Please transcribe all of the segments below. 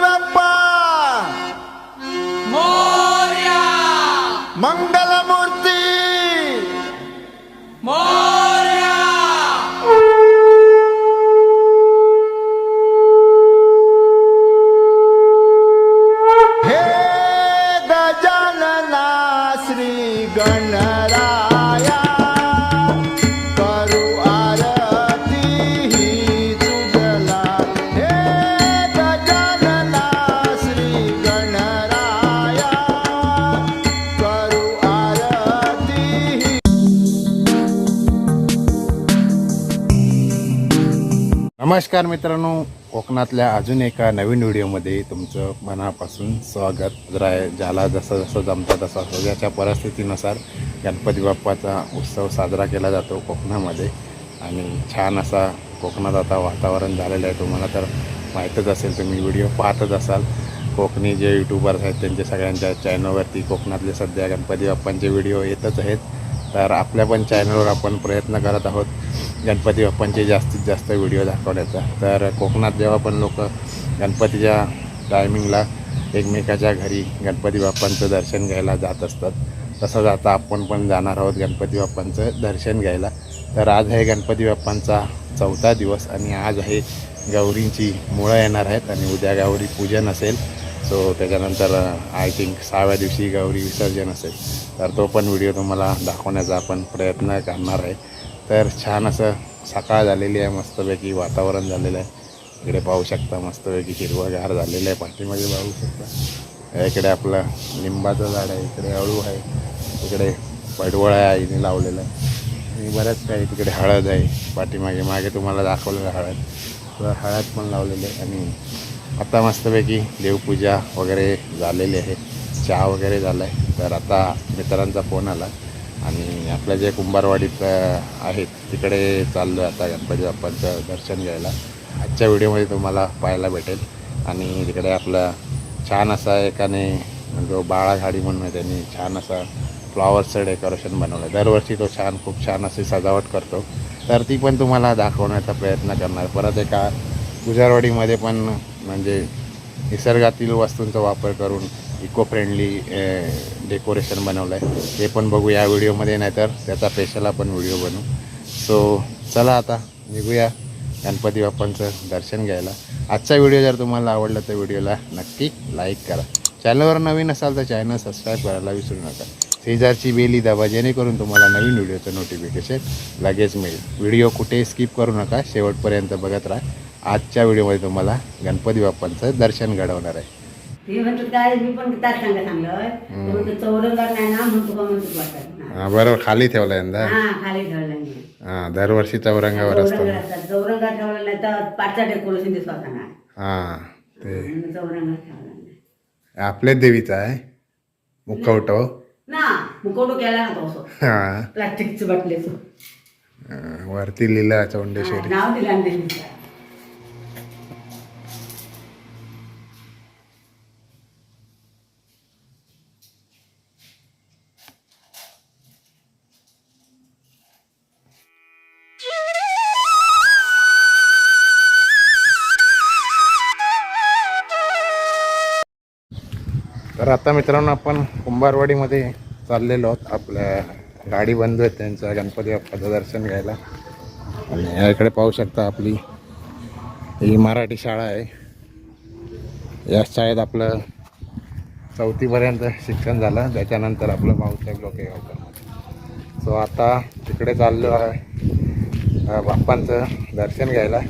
गणपती नमस्कार मित्रांनो कोकणातल्या अजून एका नवीन व्हिडिओमध्ये तुमचं मनापासून स्वागत. जरा ज्याला जसं जसं जमतं तसं सगळ्याच्या परिस्थितीनुसार गणपती बाप्पाचा उत्सव साजरा केला जातो कोकणामध्ये. आणि छान असा कोकणात आता वातावरण झालेलं आहे. तुम्हाला तर माहीतच असेल तुम्ही व्हिडिओ पाहतच असाल. कोकणी जे यूट्यूबर्स आहेत त्यांच्या सगळ्यांच्या चॅनलवरती कोकणातले सध्या गणपती बाप्पांचे व्हिडिओ येतच आहेत. तर आपल्या पण चॅनलवर आपण प्रयत्न करत आहोत गणपती बाप्पांचे जास्तीत जास्त व्हिडिओ दाखवण्याचा. तर कोकणात जेव्हा पण लोक गणपतीच्या टायमिंगला एकमेकाच्या घरी गणपती बाप्पांचं दर्शन घ्यायला जात असतात तसंच आता आपण पण जाणार आहोत गणपती बाप्पांचं दर्शन घ्यायला. तर आज आहे गणपती बाप्पांचा चौथा दिवस आणि आज आहे गौरींची मुळं येणार आहेत आणि उद्या गौरी पूजन असेल. सो त्याच्यानंतर uh, आय थिंक सहाव्या दिवशी गौरी विसर्जन असेल. तर तो पण व्हिडिओ तुम्हाला दाखवण्याचा आपण प्रयत्न करणार आहे. तर छान असं सकाळ झालेली आहे मस्तपैकी वातावरण झालेलं आहे. इकडे पाहू शकता मस्तपैकी हिरवंगार झालेलं आहे. पाठीमागे पाहू शकता. इकडे आपलं लिंबाचं झाड आहे इकडे अळू आहे इकडे पडवळ आहे आईने लावलेलं आहे. आणि बऱ्याच काही तिकडे हळद आहे. पाठीमागे मागे तुम्हाला दाखवलेलं हळद. तर हळद पण लावलेली आहे आणि आता मस्तपैकी देवपूजा वगैरे झालेली आहे. चहा वगैरे झाला आहे तर आता मित्रांचा फोन आला. आणि आपल्या जे कुंभारवाडीत आहेत तिकडे चाललो आहे आता गणपती बाप्पांचं दर्शन घ्यायला. आजच्या व्हिडिओमध्ये तुम्हाला पाहायला भेटेल. आणि तिकडे आपला छान असा एकाने जो बाळाघाडी म्हणून आहे त्यांनी छान असा फ्लॉवरचं डेकोरेशन बनवलं आहे दरवर्षी तो छान खूप छान अशी सजावट करतो. तर ती पण तुम्हाला दाखवण्याचा प्रयत्न करणार. परत एका गुजारवाडीमध्ये पण म्हणजे निसर्गातील वस्तूंचा वापर करून इको फ्रेंडली डेकोरेशन बनवलं आहे ते पण बघू या व्हिडिओमध्ये नाहीतर त्याचा स्पेशल आपण व्हिडिओ बनवू. सो चला आता निघूया गणपती बाप्पांचं दर्शन घ्यायला. आजचा व्हिडिओ जर तुम्हाला आवडला तर व्हिडिओला नक्की लाईक करा. चॅनलवर नवीन असाल तर चॅनल सबस्क्राईब करायला विसरू नका. शेजारची बेली दाबा जेणेकरून तुम्हाला नवीन व्हिडिओचं नोटिफिकेशन लगेच मिळेल. व्हिडिओ कुठे स्किप करू नका शेवटपर्यंत बघत राहा. आजच्या व्हिडिओमध्ये तुम्हाला गणपती बाप्पांचं दर्शन घडवणार आहे. हां बरोबर खाली ठेवला यंदा? हा दरवर्षी चौरंगावर असतो. ठेवलं तर पाचचा डेकोरेशन दिसत हां ते आपल्याच देवीचा आहे. मुखवटो. ना मुकोटो केला ना हां. प्लास्टिकची बाटलीचं अं, वरती लिहिलं चौंडेश्वरी नाव दिलं तर आता मित्रांनो आपण कुंभारवाडीमध्ये चाललेलो आहोत. आपल्या गाडी बंद आहेत त्यांचं. गणपती बाप्पाचं दर्शन घ्यायला. आणि या इकडे पाहू शकता आपली ही मराठी शाळा आहे. या शाळेत आपलं चौथीपर्यंत शिक्षण झालं. त्याच्यानंतर आपलं माऊसाहेब लोके गावकर सो आता तिकडे चाललो आहे बाप्पांचं दर्शन घ्यायला.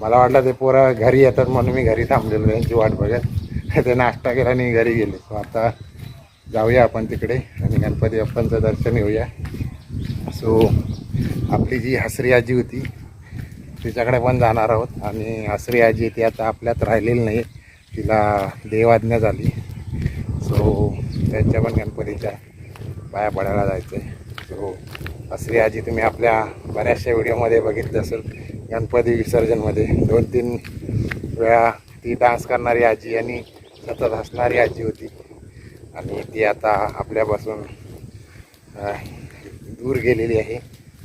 मला वाटलं ते पोरं घरी येतात म्हणून मी घरी थांबलेलो त्यांची वाट बघत. ते नाश्ता केला आणि घरी गेले. सो आता जाऊया आपण तिकडे आणि गणपती बाप्पांचं दर्शन घेऊया. सो आपली जी हसरी आजी होती तिच्याकडे पण जाणार आहोत. आणि हसरी आजी ती आता आपल्यात राहिलेली नाही तिला देवाज्ञा झाली. सो त्यांच्या पण गणपतीच्या पाया पडायला जायचं आहे सो हसरी आजी तुम्ही आपल्या बऱ्याचशा व्हिडिओमध्ये बघितलं असेल गणपती विसर्जनमध्ये दोन तीन वेळा ती डान्स करणारी आजी आणि सतत हसणारी आजी होती. आणि ती आता आपल्यापासून दूर गेलेली आहे.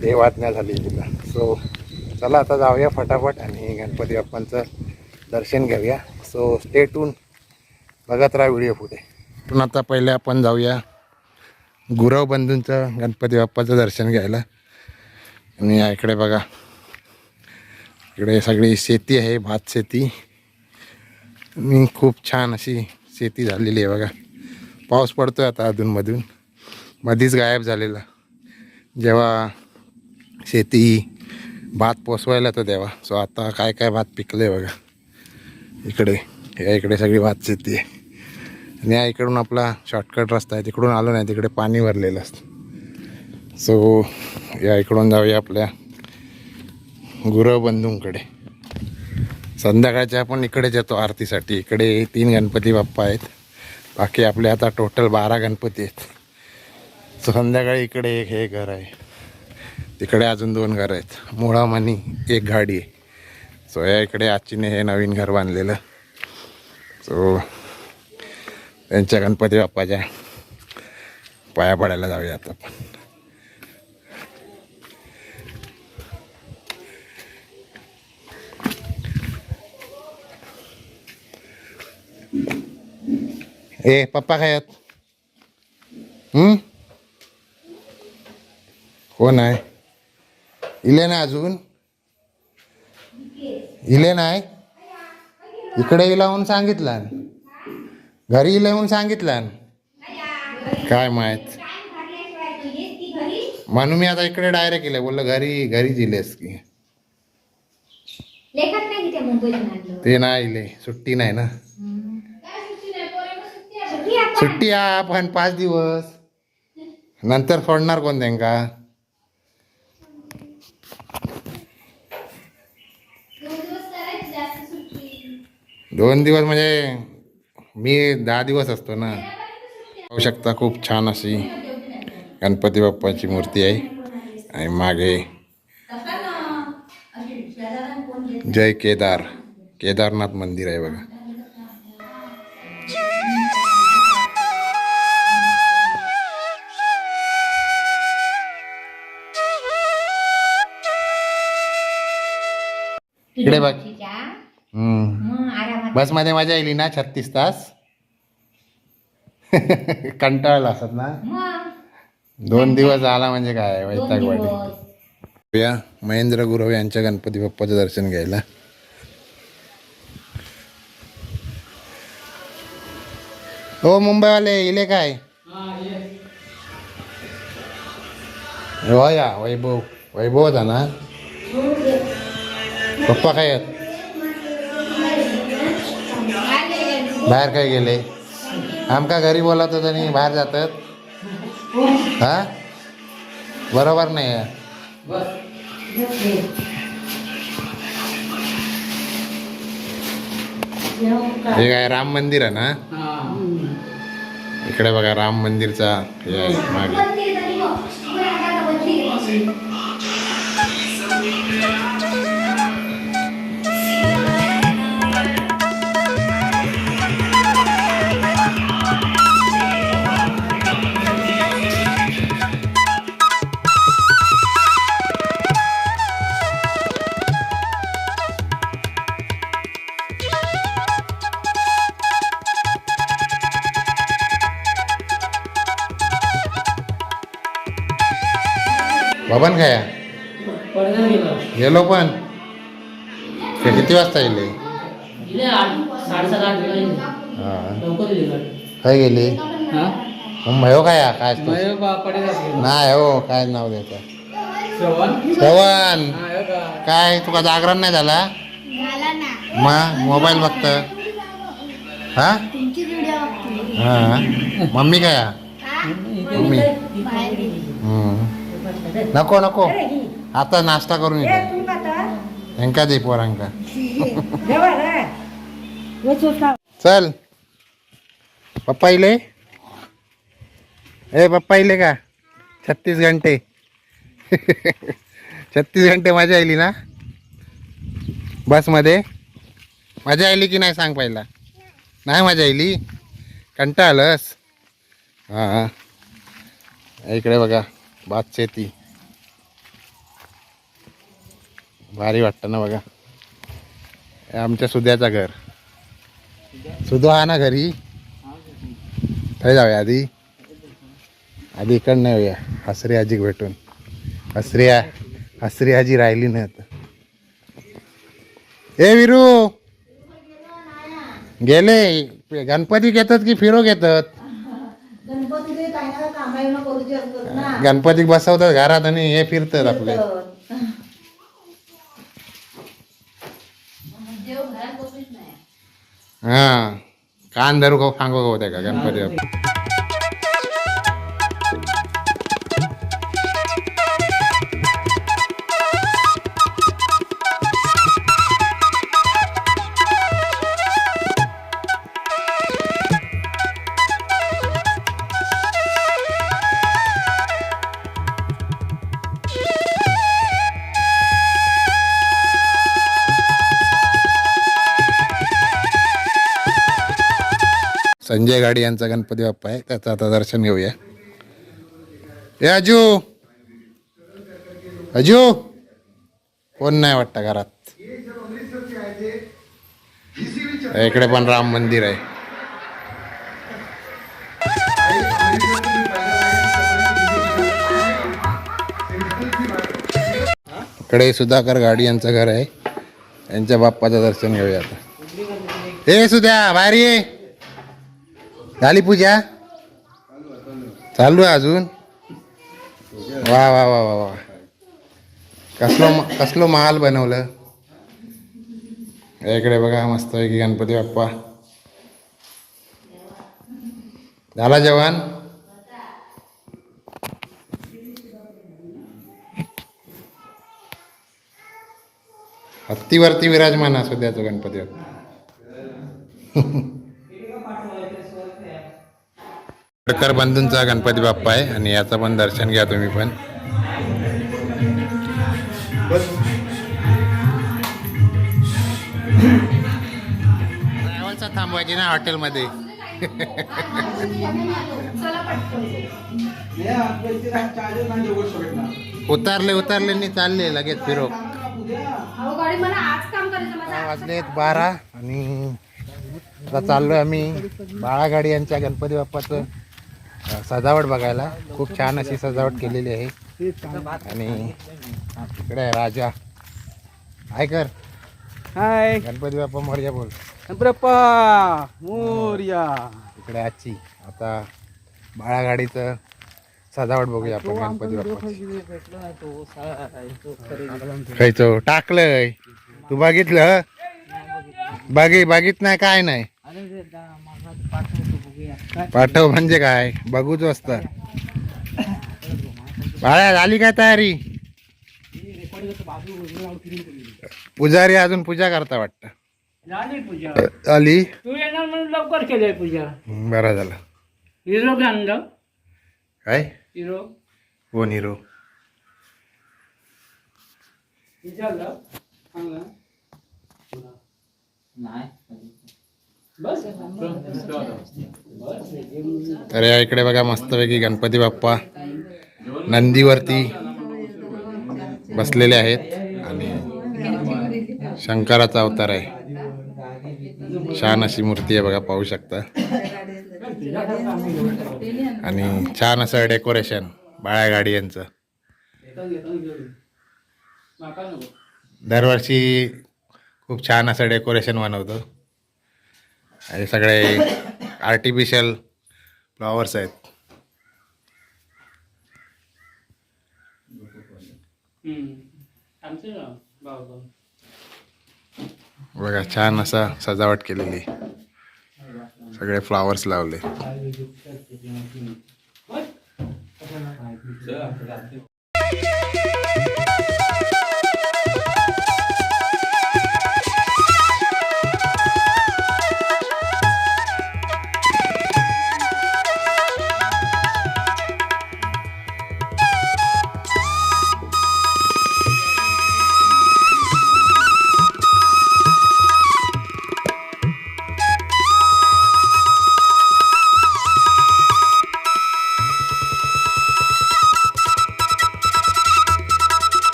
देवाज्ञा झाली तिला. सो चला आता जाऊया फटाफट आणि गणपती बाप्पांचं दर्शन घेऊया. सो स्टेटून बघत राहा व्हिडिओ पुढे. पण आता पहिले आपण जाऊया गुरव बंधूंचं गणपती बाप्पाचं दर्शन घ्यायला. आणि इकडे बघा. इकडे सगळी शेती आहे भात शेती. मी खूप छान अशी शेती झालेली आहे बघा. पाऊस पडतोय आता अधूनमधून. मधीच गायब झालेला. जेव्हा शेती भात पोसवायला तर तेव्हा. सो आता काय काय भात पिकलं आहे बघा. इकडे या इकडे सगळी भात शेती आहे. आणि या इकडून आपला शॉर्टकट रस्ता आहे. तिकडून आलो नाही तिकडे पाणी भरलेलं असतं. सो या इकडून जाऊया आपल्या गुरबंधूंकडे. संध्याकाळच्या आपण इकडेच येतो आरतीसाठी. इकडे तीन गणपती बाप्पा आहेत. बाकी आपले आता टोटल बारा गणपती आहेत. सो संध्याकाळी इकडे एक हे घर आहे. तिकडे अजून दोन घरं आहेत. मुळाम आणि एक गाडी आहे. सो या इकडे आजीने हे नवीन घर बांधलेलं. सो त्यांच्या गणपती बाप्पाच्या पाया पडायला जाऊया आता आपण. काय आहेत हम्म? कोण आहे इले ना अजून इले नाही इकडे म्हणून सांगितलं घरी इले म्हणून सांगितलं काय माहीत. म्हणून मी आता इकडे डायरेक्ट इले बोललं घरी घरीच इलेस की. ते नाही इले. सुट्टी नाही ना. सुट्टी आपण हा पण पाच दिवस। नंतर सोडणार कोण त्यांका? दोन दिवस म्हणजे मी दहा दिवस असतो ना. पाहू शकता खूप छान अशी गणपती बाप्पाची मूर्ती आहे. आणि मागे जय केदार. केदारनाथ मंदिर आहे बघा. इकडे बघ. आरामात बसमध्ये मजा येईल ना छत्तीस तास? कंटाळला असत ना? दोन दिवस आला म्हणजे काय? वैतागवाडी दिवस. या महेंद्र गुरव यांच्या गणपती बाप्पाचं दर्शन घ्यायला. हो मुंबईवाले इले काय? हो या वैभव वैभव होता ना? पप्पा काय आहेत? बाहेर काय गेले? आमका घरी बोलत होतं आणि बाहेर जातात? हा? बरोबर नाही हे काय राम मंदिर आहे ना? इकडे बघा राम मंदिरचा हे आहे मागे. बाबान काय? गेला. पण. ते किती वाजता येले गेले. हा. काय गेले? हा? मग हो काय काय मय. नाही हो काय नाव द्यायचं श्रवण? हा काय तुका जागरण नाही झाला? मग मोबाईल बघत? हा? हा. मम्मी काय हा? मम्मी हम्म. नको नको. आता नाश्ता करून येतो. हेंका दे पोरांका. चल पप्पा इले ए पप्पा इले का? छत्तीस घंटे. छत्तीस घंटे मजा आली ना? बसमध्ये. मजा आली की नाही सांग पहिला? नाही मजा आली कंटाळलंस हां. इकडे बघा भात शेती. भारी वाटतं ना बघा. आमच्या सुद्याचं घर. सुधो हा ना घरी? थंय जाऊया आधी. आधी इकडनं येऊया. हसरी आजीक भेटून. हसरी हसरी आजी राहिली नाही आता. ए विरू! गेले. गणपती घेतात की फिरो घेतात? गणपती बसवतात घरात आणि हे फिरतात आपले. हा. कान धरू का सांगू का होत्या का गणपती संजय गाडी यांचा गणपती बाप्पा आहे. त्याचं आता दर्शन घेऊया. ए अजू अजू कोण नाही वाटतं घरात? इकडे पण राम मंदिर आहे. इकडे सुधाकर गाडी यांचं घर आहे. यांच्या बाप्पाचं दर्शन घेऊया आता. ए सुद्या भारी आहे झाली पूजा? चालू आहे अजून? वा वा वा वा वा. कसलो कसलो महाल बनवलं? इकडे बघा मस्त की गणपती बाप्पा. झाला जेवण? हत्तीवरती विराजमान असू द्याचं गणपती बाप्पा. प्रकार बंधूंचा गणपती बाप्पा आहे आणि याचं पण दर्शन घ्या तुम्ही पण. ट्रॅव्हलचा थांबवायची ना हॉटेलमध्ये. उतारले उतारले नाही चालले लगेच फिरो. वाजलेत बारा आणि आता चाललोय आम्ही. बाळागाडी यांच्या गणपती बाप्पाचं. सजावट बघायला. खूप छान अशी सजावट केलेली आहे. आणि इकडे आहे राजा. हाय कर. हाय. गणपती बाप्पा मोर्या बोल. बाप्पा मोर्या. इकडे आजची. आता बाळागाडीचं सजावट बघूया आपण गणपती बाप्पा खायचो. टाकलंय. तू बघितलं? बागी बघित नाही काय नाही. पाठव म्हणजे काय? बघूच असतं बाळा झाली काय तयारी? पुजारी अजून पूजा करता वाटत. आली? तू येणार म्हणून लवकर केलंय पूजा. बरं झालं. हिरो आणलं काय? हिरो. कोण हिरो? विचारलं? चांगलं बस तर या इकडे बघा मस्तपैकी गणपती बाप्पा नंदीवरती बसलेले आहेत आणि शंकराचा अवतार आहे. छान अशी मूर्ती आहे बघा पाहू शकता. आणि छान असं डेकोरेशन बाळ्या गाडी यांचं. दरवर्षी खूप छान असं डेकोरेशन बनवतो. आणि सगळे आर्टिफिशियल फ्लॉवर्स आहेत. बघा छान असा सजावट केलेली. सगळे फ्लॉवर्स लावले.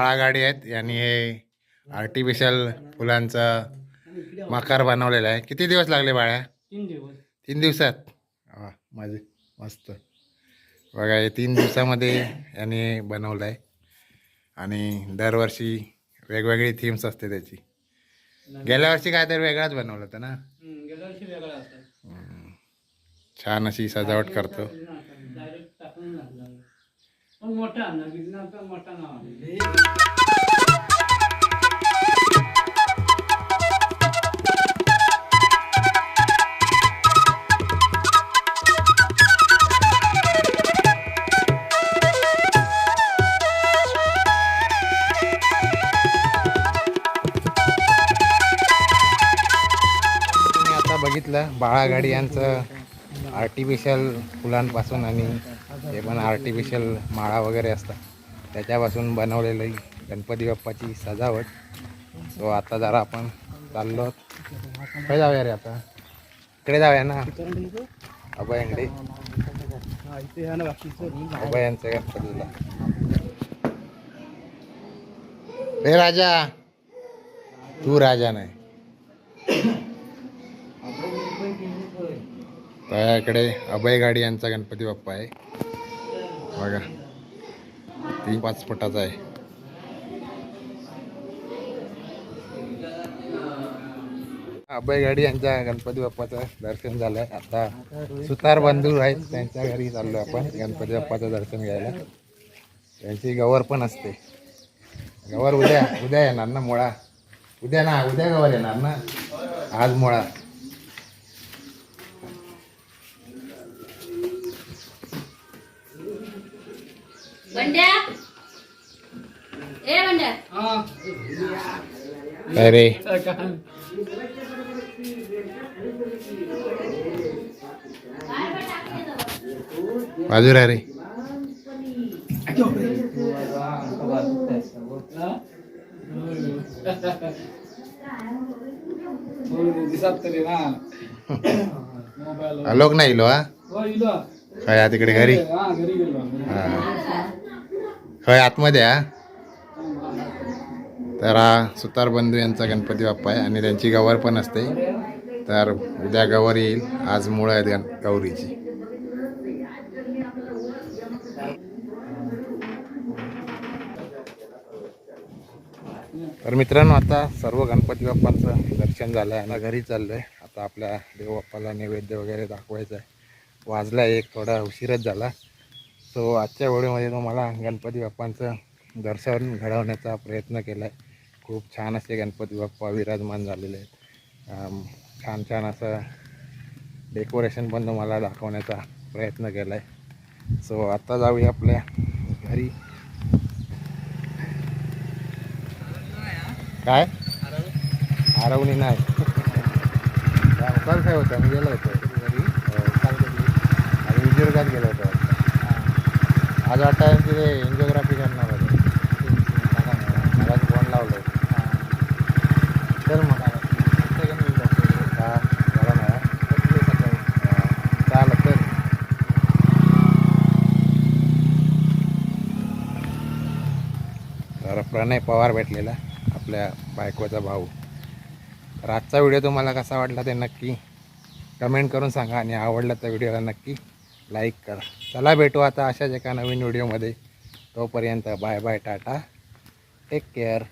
बाळागाडी आहेत. आणि हे आर्टिफिशियल फुलांचं मकार बनवलेला आहे. किती दिवस लागले बाळ्या? तीन दिवस. तीन दिवसात? वा माझे मस्त. बघा हे तीन दिवसामध्ये यांनी बनवलं आहे. आणि दरवर्षी वेगवेगळी थीम्स असते त्याची. गेल्या वर्षी काहीतरी वेगळाच बनवलं होतं ना? हम्म, गेल्या वर्षी वेगळा होता. छान अशी सजावट करतो. पण मोठा ना मोठा नाव आहे. तुम्ही आता बघितलं बाळागाडी यांचं आर्टिफिशियल फुलांपासून आणि ते पण आर्टिफिशियल माळा वगैरे असतात. त्याच्यापासून बनवलेलं गणपती बाप्पाची सजावट. सो आता जरा आपण चाललो कुठे जाऊया रे आता. इकडे जाऊया ना. अभयंकडे. अभयांचं गणपतीला. रे राजा. तू राजा नाही. त्याकडे अभय गाडी यांचा गणपती बाप्पा आहे. बघा. तीन पाच फुटाचा आहे. अभय गाडी यांच्या गणपती बाप्पाचं दर्शन झालं आता सुतार बंधू आहेत त्यांच्या घरी चाललो आपण गणपती बाप्पाचं दर्शन घ्यायला. त्यांची गवर पण असते. गवर उद्या उद्या येणार ना मुळा. उद्या ना उद्या गवर येणार ना? आज मुळा. अरे काय? बाजूला रे दिसत तरी ना मोबाईल आलोक नाही इलो हा हो इलो खय तिकडे घरी हा होय आतमध्ये हा. तर हा सुतार बंधू यांचा गणपती बाप्पा आहे आणि त्यांची गवर पण असते. तर उद्या गवर येईल. आज मुळं आहेत गण गौरीची. तर मित्रांनो आता सर्व गणपती बाप्पांचं दर्शन झालं आहे आणि घरी चाललं आहे आता आपल्या देवबाप्पाला नैवेद्य वगैरे दाखवायचं आहे वाजला एक थोडा उशीरच झाला. सो आजच्या व्हिडिओमध्ये तुम्हाला गणपती बाप्पांचं दर्शन घडवण्याचा प्रयत्न केला आहे खूप छान असे गणपती बाप्पा विराजमान झालेले आहेत. छान छान असं डेकोरेशन पण तुम्हाला दाखवण्याचा प्रयत्न केला आहे सो आता जाऊया आपल्या घरी. काय? हरवणी नाही. काल काय होतं? मी गेलो होतो. घरी कधी आणि विजयगडात गेलो होतो. आज वाटतं तिथे एन्जिओग्राफी करणार होते. मला फोन लावलो. चल मग. हा बरं चल. तर प्रणय पवार भेटलेला आपल्या बायकोचा भाऊ. तर आजचा व्हिडिओ तुम्हाला कसा वाटला ते नक्की कमेंट करून सांगा आणि आवडला तर व्हिडिओला नक्की लाईक करा. चला भेटू आता अशाच एका नवीन व्हिडिओमध्ये. तोपर्यंत bye bye tata. Take care.